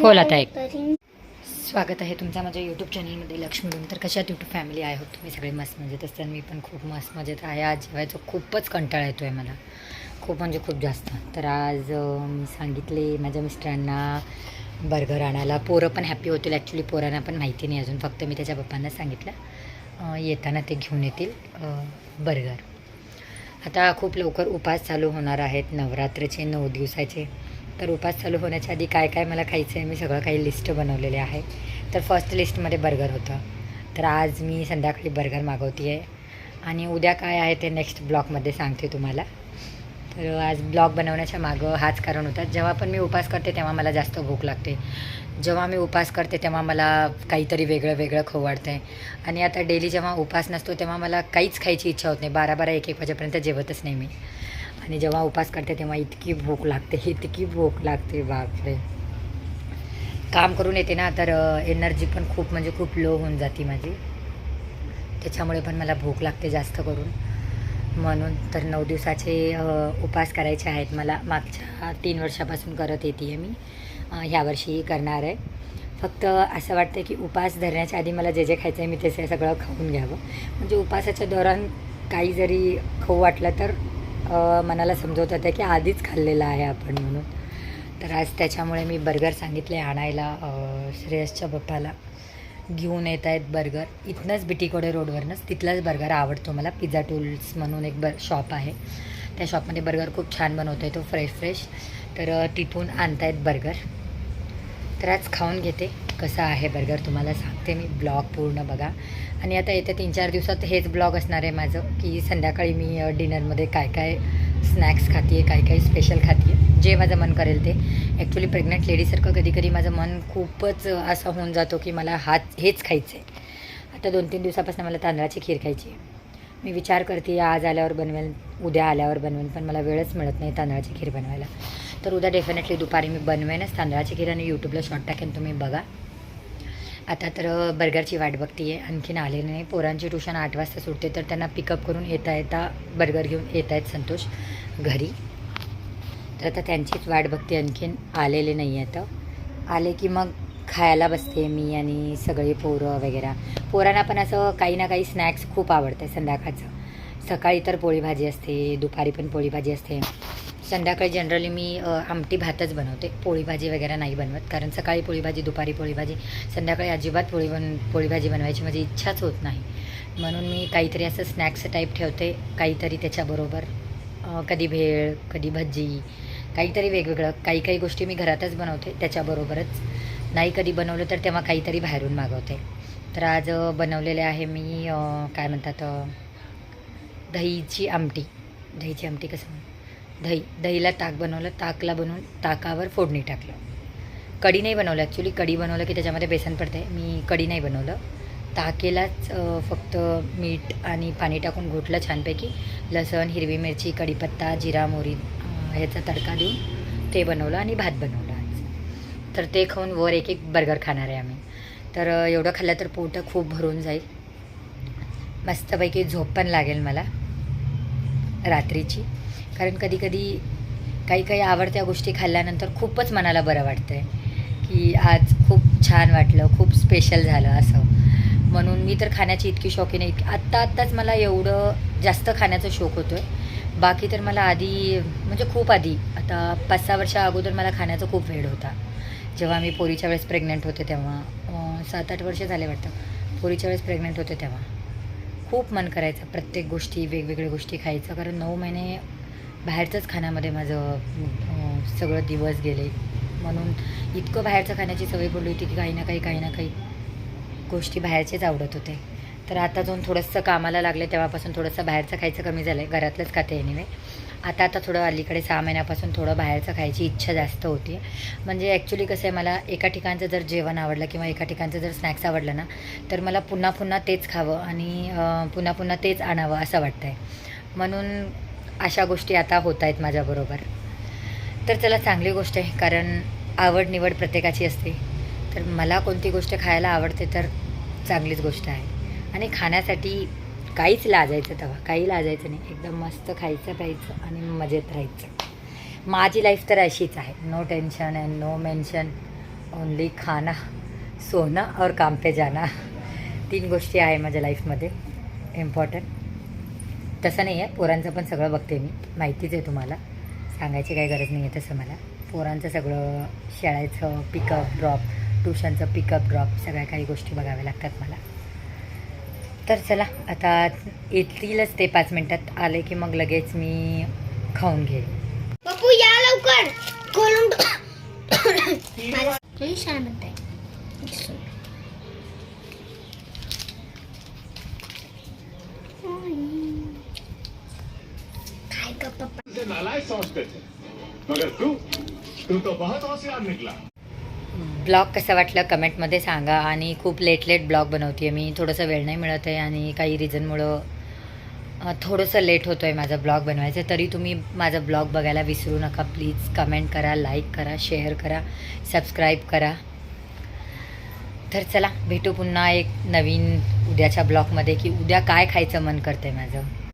खोल आता एक. स्वागत आहे तुमचा माझ्या यूट्यूब चॅनलमध्ये लक्ष्मी तर कशात यूट्यूब फॅमिली आहे होत तुम्ही सगळे मस्त मजेत असतात मी पण खूप मस्त मजेत आहे. आज जेवायचं खूपच कंटाळा येतो आहे मला. खूप म्हणजे खूप जास्त. तर आज मी सांगितले माझ्या मिस्टरांना बर्गर आणायला. पोरं पण हॅप्पी होतील. ॲक्च्युली पोरांना पण माहिती नाही अजून. फक्त मी त्याच्या पप्पांना सांगितलं. येताना ते घेऊन येतील बर्गर आता खूप लवकर उपास चालू होणार आहेत नवरात्रीचे नऊ दिवसाचे. तर उपास चालू होण्याच्या आधी काय काय मला खायचं आहे मी सगळं काही लिस्ट बनवलेले आहे. तर फर्स्ट लिस्टमध्ये बर्गर होतं. तर आज मी संध्याकाळी बर्गर मागवते आहे आणि उद्या काय आहे ते नेक्स्ट ब्लॉगमध्ये सांगते तुम्हाला. तर आज ब्लॉग बनवण्याच्या मागं हाच कारण होता. जेव्हा पण मी उपास करते तेव्हा मला जास्त भूक लागते. जेव्हा मी उपास करते तेव्हा मला काहीतरी वेगळं वेगळं खाऊ वाटतं आहे आणि आता डेली जेव्हा उपास नसतो तेव्हा मला काहीच खायची इच्छा होत नाही. बारा बारा एक एक वाजेपर्यंत जेवतच नाही मी. आणि जेव्हा उपास करते तेव्हा इतकी भूक लागते इतकी भूक लागते बापरे. काम करून येते ना तर एनर्जी पण खूप म्हणजे खूप लो होऊन जाते माझी. त्याच्यामुळे पण मला भूक लागते जास्त करून. म्हणून तर नऊ दिवसाचे उपास करायचे आहेत मला. मागच्या तीन वर्षापासून करत येते आहे मी ह्यावर्षीही करणार आहे. फक्त असं वाटतं की उपास धरण्याच्या आधी मला जे जे खायचं आहे मी ते सगळं खाऊन घ्यावं. म्हणजे उपासाच्या दौरान काही जरी खाऊ वाटलं तर मनाला समजवत होतं की आधीच खाल्लेलं आहे आपण म्हणून. तर आज त्याच्यामुळे मी बर्गर सांगितले आणायला श्रेयसच्या पप्पाला. घेऊन येत आहेत बर्गर इथनंच बिटीकोडे रोडवरनंच तिथलाच बर्गर आवडतो मला. पिझ्झा टूल्स म्हणून एक बर शॉप आहे. त्या शॉपमध्ये बर्गर खूप छान बनवतो आहे तो फ्रेश फ्रेश तर तिथून आणतायत बर्गर तर आज खाऊन घेते. कसं आहे बर्गर तुम्हाला सांगते मी. ब्लॉग पूर्ण बघा. आणि आता येत्या तीन चार दिवसात हेच ब्लॉग असणार आहे माझं की संध्याकाळी मी डिनरमध्ये काय काय स्नॅक्स खाते आहे काय काय स्पेशल खाते आहे जे माझं मन करेल ते. ॲक्च्युली प्रेग्नंट लेडीसारखं कधी कधी माझं मन खूपच असं होऊन जातो की मला हाच हेच खायचं आहे आता दोन तीन दिवसापासून मला तांदळाची खीर खायची आहे. मी विचार करते आज आल्यावर बनवेल उद्या आल्यावर बनवेन पण मला वेळच मिळत नाही तांदळाची खीर बनवायला. तर उद्या डेफिनेटली दुपारी मी बनवेनच तांदळाची खीर आणि यूट्यूबला शॉर्ट टाकेन तुम्ही बघा. आता तर बर्गरची वाट बघते आहे आणखीन आलेली नाही. पोरांची ट्युशन आठ वाजता सुटते तर त्यांना पिकअप करून येता येता बर्गर घेऊन येत आहेत संतोष घरी. तर आता त्यांचीच वाट बघते आणखीन आलेले नाही आहेत. आले की मग खायला बसते मी आणि सगळे पोरं वगैरे. पोरांना पण असं काही ना काही स्नॅक्स खूप आवडतं संध्याकाळचं. सकाळी तर पोळी भाजी असते दुपारी पण पोळी भाजी असते. संध्याकाळी जनरली मी आमटी भातच बनवते. पोळी भाजी वगैरे नाही बनवत कारण सकाळी पोळी भाजी दुपारी पोळी भाजी संध्याकाळी अजिबात पोळी बन पोळी भाजी बनवायची माझी इच्छाच होत नाही. म्हणून मी काहीतरी असं स्नॅक्स टाईप ठेवते काहीतरी त्याच्याबरोबर कधी भेळ कधी भजी काहीतरी वेगवेगळं काही काही गोष्टी मी घरातच बनवते त्याच्याबरोबरच. नाही कधी बनवलं तर तेव्हा काहीतरी बाहेरून मागवते. तर आज बनवलेले आहे मी काय म्हणतात दहीची आमटी. दहीची आमटी कसं दही दहीला ताक बनवलं ताकला बनवून ताकावर फोडणी टाकलं. कढी नाही बनवलं ॲक्च्युली कढी बनवलं की त्याच्यामध्ये बेसन पडते मी कढी नाही बनवलं. ताकेलाच फक्त मीठ आणि पाणी टाकून घोटलं छानपैकी. लसण हिरवी मिरची कढीपत्ता जिरा मोहरी ह्याचा तडका देऊन ते बनवलं आणि भात बनवलं आज. तर ते खाऊन वर एक एक बर्गर खाणार आहे आम्ही. तर एवढं खाल्लं तर पोट खूप भरून जाईल. मस्तपैकी झोप पण लागेल मला रात्रीची. कारण कधीकधी काही काही आवडत्या गोष्टी खाल्ल्यानंतर खूपच मनाला बरं वाटतं आहे की आज खूप छान वाटलं खूप स्पेशल झालं असं. म्हणून मी तर खाण्याची इतकी शौकीन आहे. की आत्ता आत्ताच मला एवढं जास्त खाण्याचा शौक होतो आहे बाकी तर मला आधी म्हणजे खूप आधी आता पाच सहा वर्षा अगोदर मला खाण्याचा खूप वेळ होता. जेव्हा मी पोरीच्या वेळेस प्रेग्नंट होते तेव्हा. सात आठ वर्ष झाले वाटतं. पोरीच्या वेळेस प्रेग्नंट होते तेव्हा. खूप मन करायचं प्रत्येक गोष्टी वेगवेगळ्या गोष्टी खायचं. कारण नऊ महिने बाहेरचंच खाण्यामध्ये माझं सगळं दिवस गेले. म्हणून इतकं बाहेरचं खाण्याची सवय पडली होती की काही ना काही काही ना काही गोष्टी बाहेरचेच आवडत होते. तर आता जाऊन थोडंसं कामाला लागले तेव्हापासून थोडंसं बाहेरचं खायचं कमी झालं आहे घरातलंच खाते एनिवे आता आता थोडं अलीकडे सहा महिन्यापासून थोडं बाहेरचं खायची इच्छा जास्त होती म्हणजे ॲक्च्युली कसं आहे मला एका ठिकाणचं जर जेवण आवडलं किंवा एका ठिकाणचं जर स्नॅक्स आवडलं ना तर मला पुन्हा पुन्हा तेच खावं आणि पुन्हा पुन्हा तेच आणावं असं वाटतं आहे म्हणून अशा गोष्टी आता होत आहेत माझ्याबरोबर. तर चला चांगली गोष्ट आहे कारण आवड निवड प्रत्येकाची असते. तर मला कोणती गोष्ट खायला आवडते तर चांगलीच गोष्ट आहे. आणि खाण्यासाठी काहीच लाजायचं तेव्हा काही लाजायचं नाही. एकदम मस्त खायचं प्यायचं आणि मजेत राहायचं. माझी लाईफ तर अशीच आहे. No tension and no mention only खाना सोनं और काम पे जाना तीन गोष्टी आहे माझ्या लाईफमध्ये इम्पॉर्टंट तसं नाही आहे पोरांचं पण सगळं बघते मी. माहितीच आहे तुम्हाला. सांगायची काही गरज नाही आहे तसं मला. पोरांचं सगळं शाळेचं पिकअप ड्रॉप ट्युशनचं पिकअप ड्रॉप सगळ्या काही गोष्टी बघाव्या लागतात मला. तर चला आता येतीलच ते पाच मिनटात. आले की मग लगेच मी खाऊन घेईन पप्पू या लवकर. खोलून छान नालायक समझते थे मगर तू तू तो बहुत होशियार निकला. ब्लॉग कसं वाटलं कमेंटमध्ये सांगा. आणि खूप लेट लेट ब्लॉग बनवते आहे मी. थोडंसं वेळ नाही मिळत आहे आणि काही रिझनमुळं थोडंसं लेट होतो आहे माझा ब्लॉग बनवायचं. तरी तुम्ही माझा ब्लॉग बघायला विसरू नका. प्लीज कमेंट करा लाईक करा शेअर करा सबस्क्राईब करा. तर चला भेटू पुन्हा एक नवीन उद्याच्या ब्लॉगमध्ये की उद्या काय खायचं मन करतं आहे माझं.